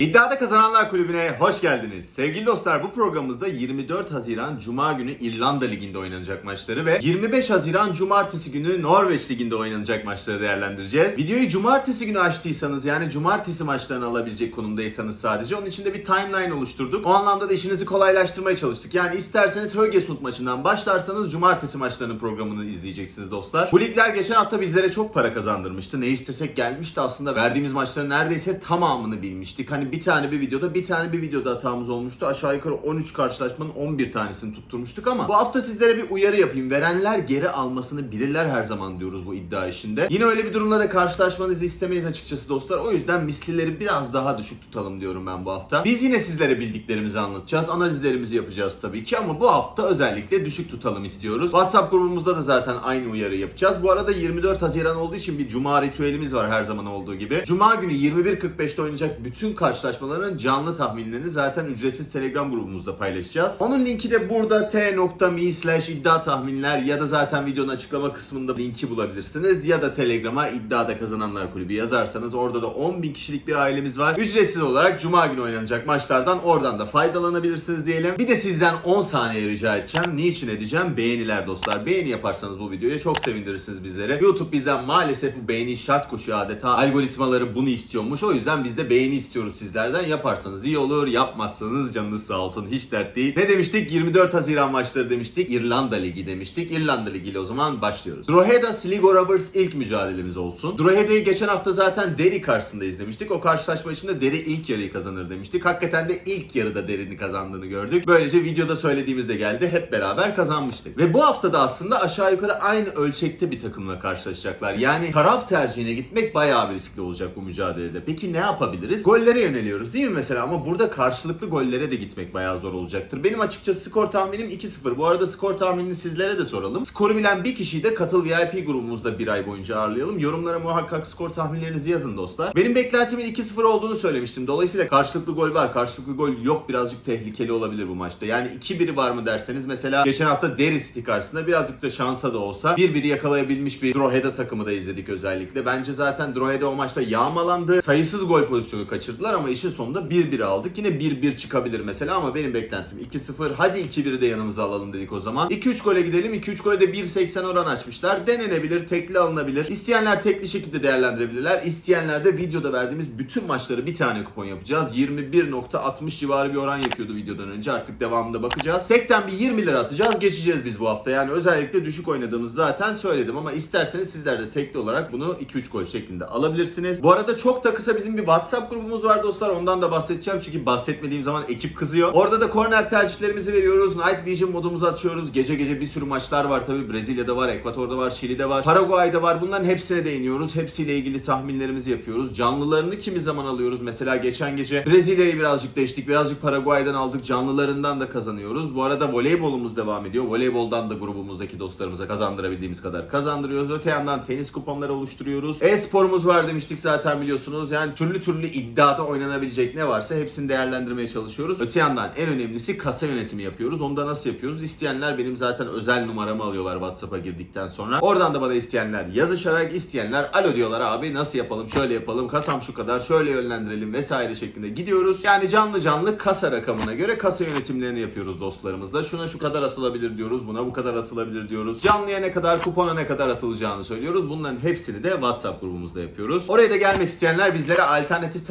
İddiada Kazananlar Kulübü'ne hoş geldiniz. Sevgili dostlar bu programımızda 24 Haziran Cuma günü İrlanda Ligi'nde oynanacak maçları ve 25 Haziran Cumartesi günü Norveç Ligi'nde oynanacak maçları değerlendireceğiz. Videoyu Cumartesi günü açtıysanız yani Cumartesi maçlarını alabilecek konumdaysanız sadece onun için de bir timeline oluşturduk. O anlamda da işinizi kolaylaştırmaya çalıştık. Yani isterseniz Högesund maçından başlarsanız Cumartesi maçlarının programını izleyeceksiniz dostlar. Bu ligler geçen hafta bizlere çok para kazandırmıştı. Ne istesek gelmişti aslında verdiğimiz maçların neredeyse tamamını bilmiştik. Hani bir tane bir videoda bir tane bir videoda hatamız olmuştu. Aşağı yukarı 13 karşılaşmanın 11 tanesini tutturmuştuk ama bu hafta sizlere bir uyarı yapayım. Verenler geri almasını bilirler her zaman diyoruz bu iddia işinde. Yine öyle bir durumda da karşılaşmanızı istemeyiz açıkçası dostlar. O yüzden mislileri biraz daha düşük tutalım diyorum ben bu hafta. Biz yine sizlere bildiklerimizi anlatacağız. Analizlerimizi yapacağız tabii ki ama bu hafta özellikle düşük tutalım istiyoruz. WhatsApp grubumuzda da zaten aynı uyarı yapacağız. Bu arada 24 Haziran olduğu için bir cuma ritüelimiz var her zaman olduğu gibi. Cuma günü 21.45'te oynayacak bütün karşılaşmaların canlı tahminlerini zaten ücretsiz Telegram grubumuzda paylaşacağız. Onun linki de burada t.me slash iddia tahminler ya da zaten videonun açıklama kısmında linki bulabilirsiniz. Ya da Telegram'a iddiada kazananlar kulübü yazarsanız orada da 10.000 kişilik bir ailemiz var. Ücretsiz olarak Cuma günü oynanacak maçlardan oradan da faydalanabilirsiniz diyelim. Bir de sizden 10 saniye rica edeceğim. Niçin edeceğim? Beğeniler dostlar. Beğeni yaparsanız bu videoya çok sevindirirsiniz bizlere. YouTube bizden maalesef bu beğeni şart koşuyor adeta. Algoritmaları bunu istiyormuş. O yüzden biz de beğeni istiyoruz sizlerden. Yaparsanız iyi olur. Yapmazsanız canınız sağ olsun. Hiç dert değil. Ne demiştik? 24 Haziran maçları demiştik. İrlanda Ligi demiştik. İrlanda Ligi ile o zaman başlıyoruz. Drogheda Sligo Rovers ilk mücadelemiz olsun. Drogheda'yı geçen hafta zaten Derry karşısında izlemiştik. O karşılaşma için de Derry ilk yarıyı kazanır demiştik. Hakikaten de ilk yarıda Derry'nin kazandığını gördük. Böylece videoda söylediğimizde geldi. Hep beraber kazanmıştık. Ve bu hafta da aslında aşağı yukarı aynı ölçekte bir takımla karşılaşacaklar. Yani taraf tercihine gitmek bayağı bir riskli olacak bu mücadelede. Peki ne yapabiliriz? Gollere yöneliyoruz değil mi mesela? Ama burada karşılıklı gollere de gitmek bayağı zor olacaktır. Benim açıkçası skor tahminim 2-0. Bu arada skor tahminini sizlere de soralım. Skoru bilen bir kişiyi de Katıl VIP grubumuzda bir ay boyunca ağırlayalım. Yorumlara muhakkak skor tahminlerinizi yazın dostlar. Benim beklentimin 2-0 olduğunu söylemiştim. Dolayısıyla karşılıklı gol var. Karşılıklı gol yok. Birazcık tehlikeli olabilir bu maçta. Yani 2-1 var mı derseniz mesela geçen hafta Derry City karşısında birazcık da şansa da olsa 1-1 yakalayabilmiş bir Drogheda takımı da izledik özellikle. Bence zaten Drogheda o maçta yağmalandı. Sayısız gol pozisyonu kaçırdılar ama işin sonunda 1-1 aldık. Yine 1-1 çıkabilir mesela ama benim beklentim 2-0. Hadi 2-1'i de yanımıza alalım dedik o zaman. 2-3 gole gidelim. 2-3 gole de 1.80 oran açmışlar. Denenebilir, tekli alınabilir. İsteyenler tekli şekilde değerlendirebilirler. İsteyenler de videoda verdiğimiz bütün maçları bir tane kupon yapacağız. 21.60 civarı bir oran yapıyordu videodan önce. Artık devamında bakacağız. Tekten bir 20 lira atacağız. Geçeceğiz biz bu hafta. Yani özellikle düşük oynadığımız zaten söyledim ama isterseniz sizler de tekli olarak bunu 2-3 gol şeklinde alabilirsiniz. Bu arada çok da kısa bizim bir WhatsApp grubumuz var dostlar. Ondan da bahsedeceğim çünkü bahsetmediğim zaman ekip kızıyor. Orada da korner tercihlerimizi veriyoruz. Night Vision modumuzu açıyoruz. Gece gece bir sürü maçlar var tabi. Brezilya'da var, Ekvator'da var, Şili'de var, Paraguay'da var. Bunların hepsine değiniyoruz. Hepsiyle ilgili tahminlerimizi yapıyoruz. Canlılarını kimi zaman alıyoruz. Mesela geçen gece Brezilya'yı birazcık değiştik. Birazcık Paraguay'dan aldık. Canlılarından da kazanıyoruz. Bu arada voleybolumuz devam ediyor. Voleyboldan da grubumuzdaki dostlarımıza kazandırabildiğimiz kadar kazandırıyoruz. Öte yandan tenis kuponları oluşturuyoruz. E-sporumuz var demiştik zaten biliyorsunuz. Yani türlü türlü iddiada oynanabilecek ne varsa hepsini değerlendirmeye çalışıyoruz. Öte yandan en önemlisi kasa yönetimi yapıyoruz. Onu da nasıl yapıyoruz? İsteyenler benim zaten özel numaramı alıyorlar WhatsApp'a girdikten sonra. Oradan da bana isteyenler yazışarak isteyenler alo diyorlar abi nasıl yapalım şöyle yapalım kasam şu kadar şöyle yönlendirelim vesaire şeklinde gidiyoruz. Yani canlı canlı kasa rakamına göre kasa yönetimlerini yapıyoruz dostlarımızla. Şuna şu kadar atılabilir diyoruz. Buna bu kadar atılabilir diyoruz. Canlıya ne kadar kupona ne kadar atılacağını söylüyoruz. Bunların hepsini de WhatsApp grubumuzda yapıyoruz. Oraya da gelmek isteyenler bizlere alternatif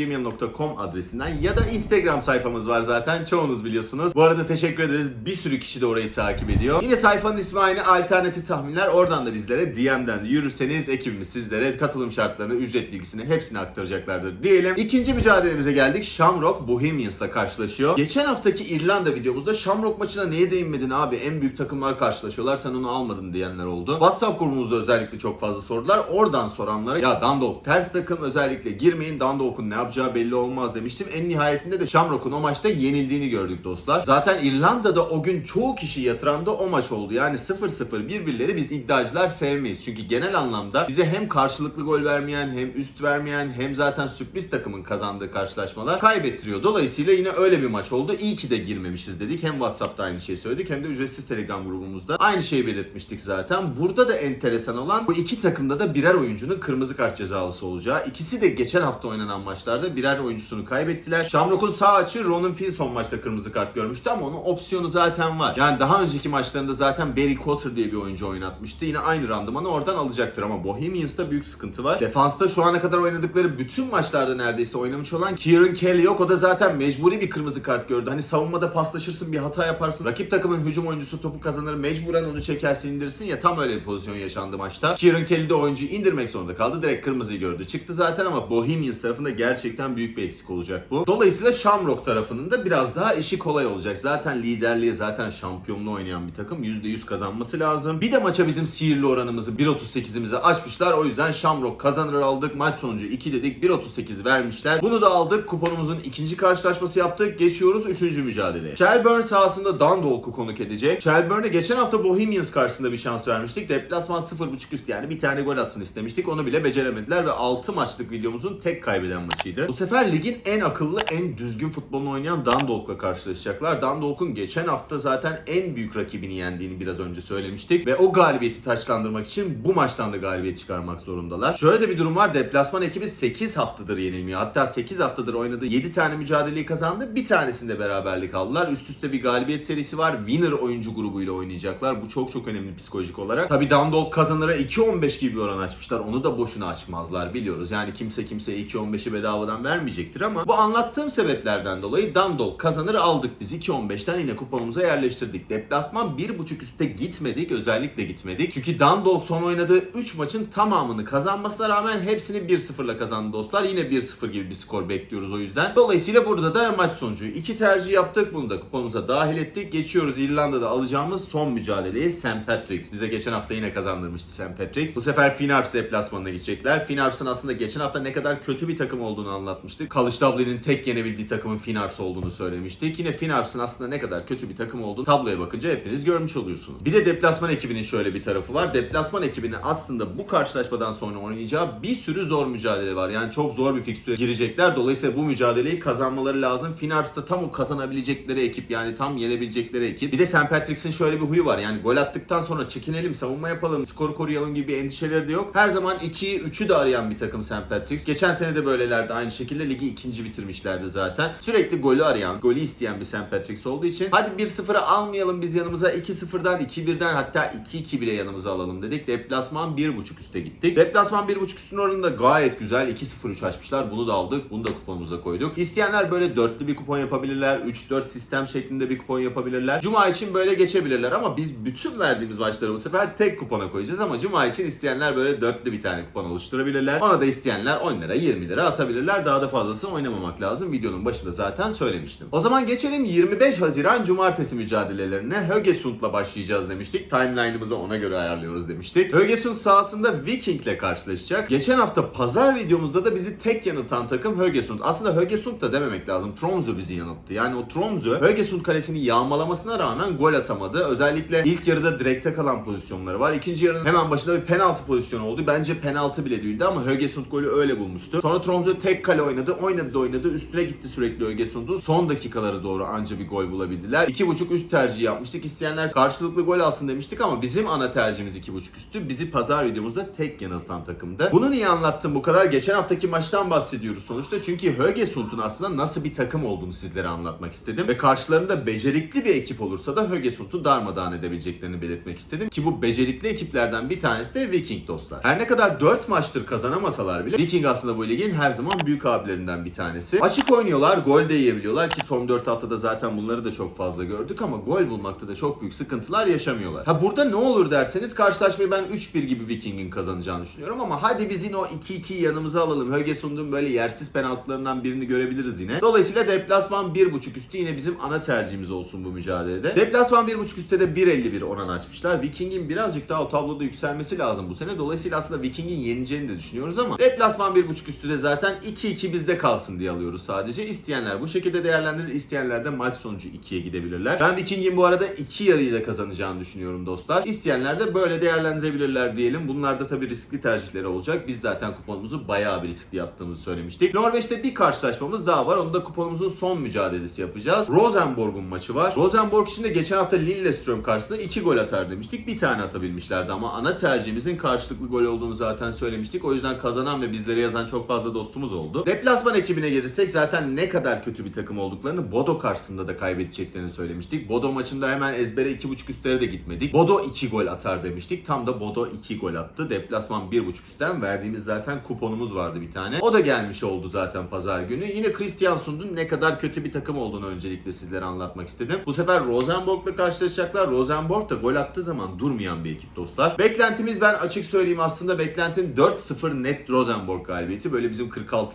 tahminler.gmail.com adresinden ya da Instagram sayfamız var zaten. Çoğunuz biliyorsunuz. Bu arada teşekkür ederiz. Bir sürü kişi de orayı takip ediyor. Yine sayfanın ismi aynı alternatif tahminler. Oradan da bizlere DM'den yürürseniz ekibimiz sizlere katılım şartlarını, ücret bilgisini hepsini aktaracaklardır diyelim. İkinci mücadelemize geldik. Shamrock Bohemians'la karşılaşıyor. Geçen haftaki İrlanda videomuzda Shamrock maçına neye değinmedin abi? En büyük takımlar karşılaşıyorlar. Sen onu almadın diyenler oldu. WhatsApp grubumuzda özellikle çok fazla sordular. Oradan soranlara ya Dundalk ters takım özellikle girmeyin. Dundalk'un ne yapacağı belli olmaz demiştim. En nihayetinde de Shamrock'un o maçta yenildiğini gördük dostlar. Zaten İrlanda'da o gün çoğu kişi yatıran da o maç oldu. Yani 0-0 birbirleri biz iddiacılar sevmeyiz. Çünkü genel anlamda bize hem karşılıklı gol vermeyen hem üst vermeyen hem zaten sürpriz takımın kazandığı karşılaşmalar kaybettiriyor. Dolayısıyla yine öyle bir maç oldu. İyi ki de girmemişiz dedik. Hem WhatsApp'ta aynı şeyi söyledik hem de ücretsiz Telegram grubumuzda aynı şeyi belirtmiştik zaten. Burada da enteresan olan bu iki takımda da birer oyuncunun kırmızı kart cezalısı olacağı. İkisi de geçen hafta oynanan maçlarda maçlarda birer oyuncusunu kaybettiler. Shamrock'un sağ açı Ronan Finn son maçta kırmızı kart görmüştü ama onun opsiyonu zaten var. Yani daha önceki maçlarında zaten Barry Cotter diye bir oyuncu oynatmıştı. Yine aynı randımanı oradan alacaktır ama Bohemians'ta büyük sıkıntı var. Defansta şu ana kadar oynadıkları bütün maçlarda neredeyse oynamış olan Kieran Kelly yok. O da zaten mecburi bir kırmızı kart gördü. Hani savunmada paslaşırsın bir hata yaparsın. Rakip takımın hücum oyuncusu topu kazanır. Mecburen onu çekersin indirsin ya tam öyle bir pozisyon yaşandı maçta. Kieran Kelly de oyuncuyu indirmek zorunda kaldı. Direkt kırmızıyı gördü. Çıktı zaten ama Bohemians tarafında gerçekten büyük bir eksik olacak bu. Dolayısıyla Shamrock tarafının da biraz daha işi kolay olacak. Zaten liderliğe zaten şampiyonluğu oynayan bir takım. %100 kazanması lazım. Bir de maça bizim sihirli oranımızı 1.38'imizi açmışlar. O yüzden Shamrock kazanır aldık. Maç sonucu 2 dedik. 1.38 vermişler. Bunu da aldık. Kuponumuzun ikinci karşılaşması yaptık. Geçiyoruz 3. mücadeleye. Shelburne sahasında Dundalk'u konuk edecek. Shelburne'e geçen hafta Bohemians karşısında bir şans vermiştik. Deplasman 0.5 üst yani bir tane gol atsın istemiştik. Onu bile beceremediler ve 6 maçlık videomuzun tek kaybeden maçıydı. Bu sefer ligin en akıllı, en düzgün futbolunu oynayan Dundalk'la karşılaşacaklar. Dundalk'un geçen hafta zaten en büyük rakibini yendiğini biraz önce söylemiştik. Ve o galibiyeti taçlandırmak için bu maçtan da galibiyet çıkarmak zorundalar. Şöyle de bir durum var. Deplasman ekibi 8 haftadır yenilmiyor. Hatta 8 haftadır oynadığı 7 tane mücadeleyi kazandı. Bir tanesinde beraberlik aldılar. Üst üste bir galibiyet serisi var. Winner oyuncu grubuyla oynayacaklar. Bu çok çok önemli psikolojik olarak. Tabi Dundalk kazanıra 2.15 gibi bir oran açmışlar. Onu da boşuna açmazlar biliyoruz. Yani kimse kimseye 2.15'i bedavadan vermeyecektir ama bu anlattığım sebeplerden dolayı Dundalk kazanır aldık biz 2.15'ten yine kuponumuza yerleştirdik. Deplasman 1.5 üste gitmedik. Özellikle gitmedik. Çünkü Dundalk son oynadığı 3 maçın tamamını kazanmasına rağmen hepsini 1-0'la kazandı dostlar. Yine 1-0 gibi bir skor bekliyoruz o yüzden. Dolayısıyla burada da maç sonucu 2 tercih yaptık. Bunu da kuponumuza dahil ettik. Geçiyoruz İrlanda'da alacağımız son mücadeleye St. Patrick's. Bize geçen hafta yine kazandırmıştı St. Patrick's. Bu sefer Finarps deplasmanına gidecekler. Finarps'ın aslında geçen hafta ne kadar kötü bir takım olduğunu anlatmıştık. College Dublin'in tek yenebildiği takımın Finarps olduğunu söylemiştik. Yine Finarps'ın aslında ne kadar kötü bir takım olduğunu tabloya bakınca hepiniz görmüş oluyorsunuz. Bir de deplasman ekibinin şöyle bir tarafı var. Deplasman ekibinin aslında bu karşılaşmadan sonra oynayacağı bir sürü zor mücadele var. Yani çok zor bir fikstüre girecekler. Dolayısıyla bu mücadeleyi kazanmaları lazım. Finarps'ta tam o kazanabilecekleri ekip yani tam yenebilecekleri ekip. Bir de St. Patrick's'in şöyle bir huyu var. Yani gol attıktan sonra çekinelim, savunma yapalım, skoru koruyalım gibi endişeleri de yok. Her zaman 2'yi 3'ü de arayan bir takım St. Patrick's. Geçen sene de böylelerdi aynı şekilde ligi ikinci bitirmişlerdi zaten. Sürekli golü arayan, golü isteyen bir St. Patrick's olduğu için hadi 1-0'ı almayalım biz yanımıza 2-0'dan 2-1'den hatta 2-2 bile yanımıza alalım dedik. Deplasman 1.5 üste gittik. Deplasman 1.5 üstün oranı da gayet güzel. 2-0-3 açmışlar. Bunu da aldık. Bunu da kuponumuza koyduk. İsteyenler böyle dörtlü bir kupon yapabilirler. 3-4 sistem şeklinde bir kupon yapabilirler. Cuma için böyle geçebilirler ama biz bütün verdiğimiz maçları bu sefer tek kupona koyacağız ama Cuma için isteyenler böyle dörtlü bir tane kupon oluşturabilirler. Ona da isteyenler 10 lira 20 lira atabilirler. Daha da fazlası oynamamak lazım. Videonun başında zaten söylemiştim. O zaman geçelim 25 Haziran Cumartesi mücadelelerine. Högesund'la başlayacağız demiştik. Timeline'ımızı ona göre ayarlıyoruz demiştik. Högesund sahasında Viking'le karşılaşacak. Geçen hafta pazar videomuzda da bizi tek yanıltan takım Högesund. Aslında Högesund da dememek lazım. Tromsø bizi yanılttı. Yani o Tromsø Högesund kalesini yağmalamasına rağmen gol atamadı. Özellikle ilk yarıda direkte kalan pozisyonları var. İkinci yarının hemen başında bir penaltı pozisyonu oldu. Bence penaltı bile değildi ama Högesund golü öyle bulmuştu. Sonra Tromsø tek kale oynadı. Oynadı oynadı. Üstüne gitti sürekli Högesund'un. Son dakikalara doğru anca bir gol bulabildiler. 2.5 üst tercih yapmıştık. İsteyenler karşılıklı gol alsın demiştik ama bizim ana tercihimiz 2.5 üstü. Bizi pazar videomuzda tek yanıltan takımdı. Bunu niye anlattım bu kadar? Geçen haftaki maçtan bahsediyoruz sonuçta. Çünkü Högesund'un aslında nasıl bir takım olduğunu sizlere anlatmak istedim. Ve karşılarında becerikli bir ekip olursa da Högesund'u darmadağın edebileceklerini belirtmek istedim. Ki bu becerikli ekiplerden bir tanesi de Viking dostlar. Her ne kadar 4 maçtır kazanamasalar bile Viking aslında bu ligin her zaman büyük abilerinden bir tanesi. Açık oynuyorlar, gol de yiyebiliyorlar ki son 4 haftada zaten bunları da çok fazla gördük ama gol bulmakta da çok büyük sıkıntılar yaşamıyorlar. Ha burada ne olur derseniz karşılaşmayı ben 3-1 gibi Viking'in kazanacağını düşünüyorum ama hadi biz yine o 2-2'yi yanımıza alalım. Högesund'un böyle yersiz penaltılarından birini görebiliriz yine. Dolayısıyla deplasman 1.5 üstü yine bizim ana tercihimiz olsun bu mücadelede. Deplasman 1.5 üstte de 1.51 oran açmışlar. Viking'in birazcık daha o tabloda yükselmesi lazım bu sene. Dolayısıyla aslında Viking'in yeneceğini de düşünüyoruz ama deplasman 1.5 üstü de zaten 2-2 bizde kalsın diye alıyoruz sadece. İsteyenler bu şekilde değerlendirir. isteyenler de maç sonucu 2'ye gidebilirler. Ben Viking'in bu arada 2 yarıyı da kazanacağını düşünüyorum dostlar. İsteyenler de böyle değerlendirebilirler diyelim. Bunlar da tabii riskli tercihleri olacak. Biz zaten kuponumuzu bayağı bir riskli yaptığımızı söylemiştik. Norveç'te bir karşılaşmamız daha var. Onu da kuponumuzun son mücadelesi yapacağız. Rosenborg'un maçı var. Rosenborg için de geçen hafta Lillestrøm karşısında 2 gol atar demiştik. Bir tane atabilmişlerdi ama ana tercihimizin karşılıklı gol olduğunu zaten söylemiştik. O yüzden kazanan ve bizlere yazan çok fazla dostumuz oldu. Oldu. Deplasman ekibine gelirsek zaten ne kadar kötü bir takım olduklarını Bodo karşısında da kaybedeceklerini söylemiştik. Bodo maçında hemen ezbere 2.5 üstlere de gitmedik. Bodo 2 gol atar demiştik. Tam da Bodo 2 gol attı. Deplasman 1.5 üstten verdiğimiz zaten kuponumuz vardı bir tane. O da gelmiş oldu zaten pazar günü. Yine Christian Sund'un ne kadar kötü bir takım olduğunu öncelikle sizlere anlatmak istedim. Bu sefer Rosenborg'la karşılaşacaklar. Rosenborg da gol attığı zaman durmayan bir ekip dostlar. Beklentimiz ben açık söyleyeyim aslında beklentim 4-0 net Rosenborg galibiyeti. Böyle bizim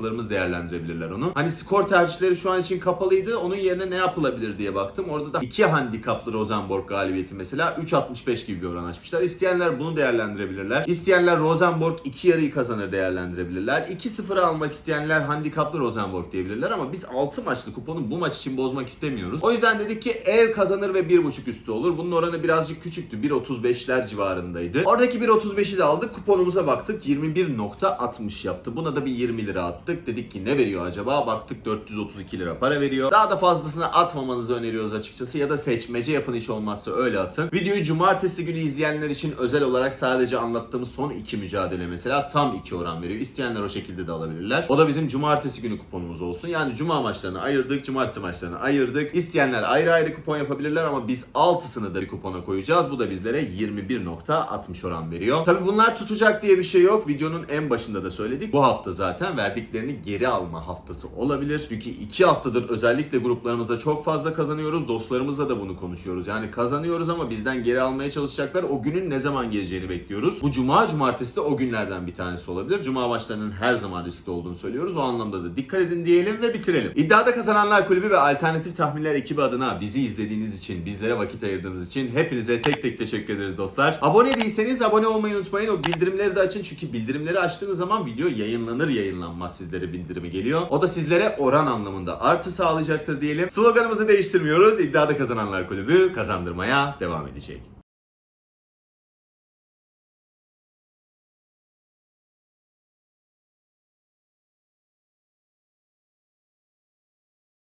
46'larımız değerlendirebilirler onu. Hani skor tercihleri şu an için kapalıydı. Onun yerine ne yapılabilir diye baktım. Orada da 2 handikaplı Rosenborg galibiyeti mesela 3.65 gibi bir oran açmışlar. İsteyenler bunu değerlendirebilirler. İsteyenler Rosenborg 2 yarıyı kazanır değerlendirebilirler. 2-0 almak isteyenler handikaplı Rosenborg diyebilirler ama biz 6 maçlı kuponu bu maç için bozmak istemiyoruz. O yüzden dedik ki ev kazanır ve 1.5 üstü olur. Bunun oranı birazcık küçüktü. 1.35'ler civarındaydı. Oradaki 1.35'i de aldık. Kuponumuza baktık. 21.60 yaptı. Buna da bir 20 lira attık. Dedik ki ne veriyor acaba? Baktık 432 lira para veriyor. Daha da fazlasını atmamanızı öneriyoruz açıkçası. Ya da seçmece yapın hiç olmazsa öyle atın. Videoyu cumartesi günü izleyenler için özel olarak sadece anlattığımız son iki mücadele mesela tam 2 oran veriyor. İsteyenler o şekilde de alabilirler. O da bizim cumartesi günü kuponumuz olsun. Yani cuma maçlarını ayırdık, cumartesi maçlarını ayırdık. İsteyenler ayrı ayrı kupon yapabilirler ama biz 6'sını da bir kupona koyacağız. Bu da bizlere 21.60 oran veriyor. Tabi bunlar tutacak diye bir şey yok. Videonun en başında da söyledik. Bu hafta zaten verdiklerini geri alma haftası olabilir. Çünkü 2 haftadır özellikle gruplarımızda çok fazla kazanıyoruz. Dostlarımızla da bunu konuşuyoruz. Yani kazanıyoruz ama bizden geri almaya çalışacaklar. O günün ne zaman geleceğini bekliyoruz. Bu cuma cumartesi de o günlerden bir tanesi olabilir. Cuma maçlarının her zaman riskli olduğunu söylüyoruz. O anlamda da dikkat edin diyelim ve bitirelim. İddiada Kazananlar Kulübü ve Alternatif Tahminler ekibi adına bizi izlediğiniz için, bizlere vakit ayırdığınız için hepinize tek tek teşekkür ederiz dostlar. Abone değilseniz abone olmayı unutmayın. O bildirimleri de açın çünkü bildirimleri açtığınız zaman video yayınlanır yayınlanmaz sizlere bildirimi geliyor. O da sizlere oran anlamında artı sağlayacaktır diyelim. Sloganımızı değiştirmiyoruz. İddiada Kazananlar Kulübü kazandırmaya devam edecek.